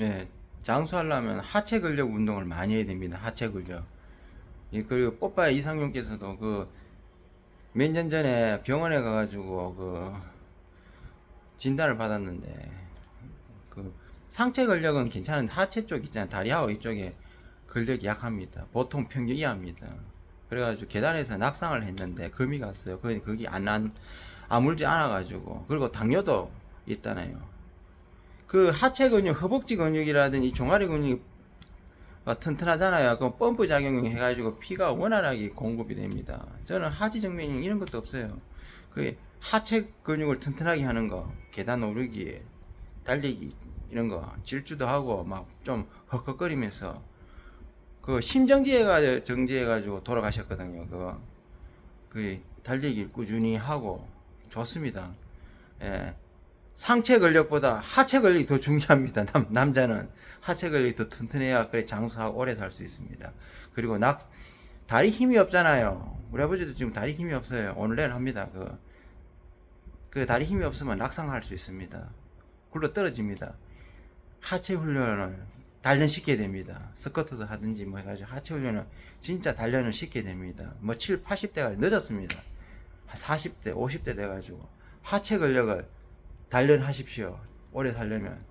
네, 장수하려면 하체 근력 운동을 많이 해야 됩니다. 하체 근력. 예, 그리고 꽃바의 이상용께서도 그 몇 년 전에 병원에 가가지고 그 진단을 받았는데 그 상체 근력은 괜찮은데 하체 쪽 있잖아요. 다리하고 이쪽에 근력이 약합니다. 보통 평균 이하입니다. 그래가지고 계단에서 낙상을 했는데 금이 갔어요. 그 그게 안, 안 아물지 않아가지고 그리고 당뇨도 있다네요. 그 하체 근육, 허벅지 근육이라든지 종아리 근육이 어, 튼튼하잖아요. 그 펌프 작용 해가지고 피가 원활하게 공급이 됩니다. 저는 하지 정맥 이런 것도 없어요. 그 하체 근육을 튼튼하게 하는 거, 계단 오르기, 달리기 이런 거 질주도 하고 막 좀 헉헉거리면서 그 심정지해가 정지해가지고 돌아가셨거든요. 그, 그 달리기 꾸준히 하고 좋습니다. 예. 상체 근력보다 하체 근력이 더 중요합니다. 남, 남자는 하체 근력이 더 튼튼해야 그래 장수하고 오래 살 수 있습니다. 그리고 낙 다리 힘이 없잖아요. 우리 아버지도 지금 다리 힘이 없어요. 오늘내일 합니다. 그, 그 다리 힘이 없으면 낙상할 수 있습니다. 굴러 떨어집니다. 하체 훈련을 단련시켜야 됩니다. 스쿼트도 하든지 뭐 해가지고 하체 훈련을 진짜 단련을 시켜야 됩니다. 뭐 7, 80대가 늦었습니다. 한 40대, 50대 돼가지고 하체 근력을 단련하십시오. 오래 살려면